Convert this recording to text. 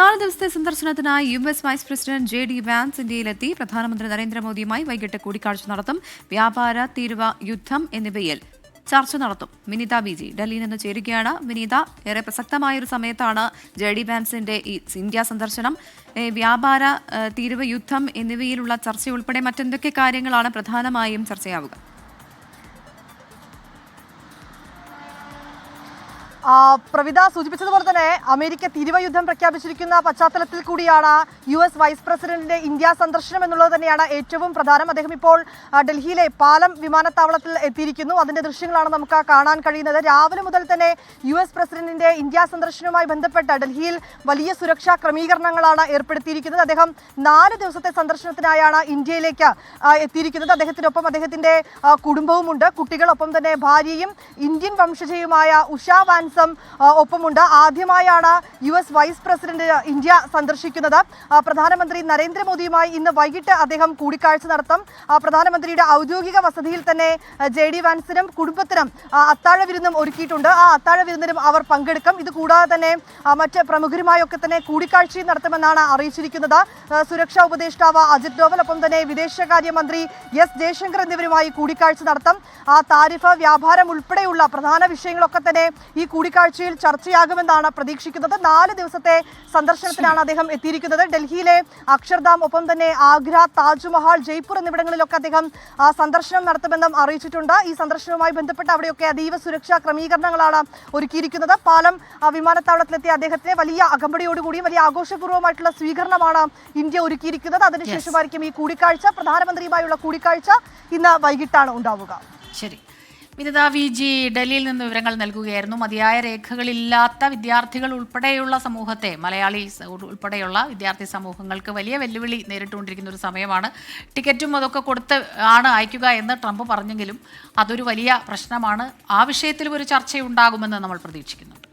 നാല് ദിവസത്തെ സന്ദർശനത്തിനായി U S vice president J D Vance ഇന്ത്യയിലെത്തി. പ്രധാനമന്ത്രി നരേന്ദ്രമോദിയുമായി വൈകിട്ട് കൂടിക്കാഴ്ച നടത്തും. വ്യാപാര തീരുവ യുദ്ധം എന്നിവയിൽ ചർച്ച നടത്തും. വിനീത ബി ജി ഡൽഹിയിൽ നിന്ന് ചേരുകയാണ്. വിനീത ഏറെ പ്രസക്തമായ ഒരു സമയത്താണ് ജെ ഡി വാൻസിന്റെ ഈ ഇന്ത്യ സന്ദർശനം. വ്യാപാര തീരുവ യുദ്ധം എന്നിവയിലുള്ള ചർച്ച ഉൾപ്പെടെ മറ്റെന്തൊക്കെ കാര്യങ്ങളാണ് പ്രധാനമായും ചർച്ചയാവുക? പ്രവിത സൂചിപ്പിച്ചതുപോലെ തന്നെ അമേരിക്ക തിരുവ യുദ്ധം പ്രഖ്യാപിച്ചിരിക്കുന്ന പശ്ചാത്തലത്തിൽ കൂടിയാണ് യു എസ് വൈസ് പ്രസിഡന്റിന്റെ ഇന്ത്യ സന്ദർശനം എന്നുള്ളത് തന്നെയാണ് ഏറ്റവും പ്രധാനം. അദ്ദേഹം ഇപ്പോൾ ഡൽഹിയിലെ പാലം വിമാനത്താവളത്തിൽ എത്തിയിരിക്കുന്നു. അതിന്റെ ദൃശ്യങ്ങളാണ് നമുക്ക് കാണാൻ കഴിയുന്നത്. രാവിലെ മുതൽ തന്നെ യു എസ് പ്രസിഡന്റിന്റെ ഇന്ത്യ സന്ദർശനവുമായി ബന്ധപ്പെട്ട് ഡൽഹിയിൽ വലിയ സുരക്ഷാ ക്രമീകരണങ്ങളാണ് ഏർപ്പെടുത്തിയിരിക്കുന്നത്. അദ്ദേഹം നാല് ദിവസത്തെ സന്ദർശനത്തിനായാണ് ഇന്ത്യയിലേക്ക് എത്തിയിരിക്കുന്നത്. അദ്ദേഹത്തിനൊപ്പം അദ്ദേഹത്തിന്റെ കുടുംബവുമുണ്ട്. കുട്ടികളൊപ്പം തന്നെ ഭാര്യയും ഇന്ത്യൻ വംശജയുമായ ഉഷ വാൻസം ആ, ഒപ്പമുണ്ട്. ആദ്യമായാണ് U S vice president India സന്ദർശിക്കുന്നത്. പ്രധാനമന്ത്രി നരേന്ദ്രമോദിയുമായി ഇന്ന് വൈകിട്ട് അദ്ദേഹം കൂടിക്കാഴ്ച നടത്തും. പ്രധാനമന്ത്രിയുടെ ഔദ്യോഗിക വസതിയിൽ തന്നെ ജെ ഡി വാൻസിനും കുടുംബത്തിനും അത്താഴ വിരുന്നും ഒരുക്കിയിട്ടുണ്ട്. ആ അത്താഴ വിരുന്നിനും അവർ പങ്കെടുക്കും. ഇത് കൂടാതെ തന്നെ മറ്റ് പ്രമുഖരുമായൊക്കെ തന്നെ കൂടിക്കാഴ്ചയും നടത്തുമെന്നാണ് അറിയിച്ചിരിക്കുന്നത്. സുരക്ഷാ ഉപദേഷ്ടാവ് അജിത് ഡോവൽ ഒപ്പം തന്നെ വിദേശകാര്യമന്ത്രി എസ് ജയശങ്കർ എന്നിവരുമായി കൂടിക്കാഴ്ച നടത്തും. ആ താരിഫ് വ്യാപാരം ഉൾപ്പെടെയുള്ള പ്രധാന വിഷയങ്ങളൊക്കെ തന്നെ ഈ കൂടിക്കാഴ്ചയിൽ ചർച്ചയാകുമെന്നാണ് പ്രതീക്ഷിക്കുന്നത്. നാല് ദിവസത്തെ സന്ദർശനത്തിനാണ് അദ്ദേഹം എത്തിയിരിക്കുന്നത്. ഡൽഹിയിലെ അക്ഷർധാം ഒപ്പം തന്നെ ആഗ്ര താജ്മഹൽ ജയ്പൂർ എന്നിവിടങ്ങളിലൊക്കെ അദ്ദേഹം സന്ദർശനം നടത്തുമെന്നും അറിയിച്ചിട്ടുണ്ട്. ഈ സന്ദർശനവുമായി ബന്ധപ്പെട്ട് അവിടെയൊക്കെ അതീവ സുരക്ഷാ ക്രമീകരണങ്ങളാണ് ഒരുക്കിയിരിക്കുന്നത്. പാലം വിമാനത്താവളത്തിലെത്തിയ അദ്ദേഹത്തിന് വലിയ അകമ്പടിയോടുകൂടിയും വലിയ ആഘോഷപൂർവമായിട്ടുള്ള സ്വീകരണമാണ് ഇന്ത്യ ഒരുക്കിയിരിക്കുന്നത്. അതിനുശേഷമായിരിക്കും ഈ കൂടിക്കാഴ്ച. പ്രധാനമന്ത്രിയുമായുള്ള കൂടിക്കാഴ്ച ഇന്ന് വൈകിട്ടാണ് ഉണ്ടാവുക. ശരി. വിനിത വി ജി ഡൽഹിയിൽ നിന്ന് വിവരങ്ങൾ നൽകുകയായിരുന്നു. മതിയായ രേഖകളില്ലാത്ത വിദ്യാർത്ഥികൾ ഉൾപ്പെടെയുള്ള സമൂഹത്തെ മലയാളി ഉൾപ്പെടെയുള്ള വിദ്യാർത്ഥി സമൂഹങ്ങൾക്ക് വലിയ വെല്ലുവിളി നേരിട്ടുകൊണ്ടിരിക്കുന്ന ഒരു സമയമാണ്. ടിക്കറ്റും അതൊക്കെ കൊടുത്ത് ആണ് അയക്കുക എന്ന് ട്രംപ് പറഞ്ഞെങ്കിലും അതൊരു വലിയ പ്രശ്നമാണ്. ആ വിഷയത്തിലും ഒരു ചർച്ചയുണ്ടാകുമെന്ന് നമ്മൾ പ്രതീക്ഷിക്കുന്നുണ്ട്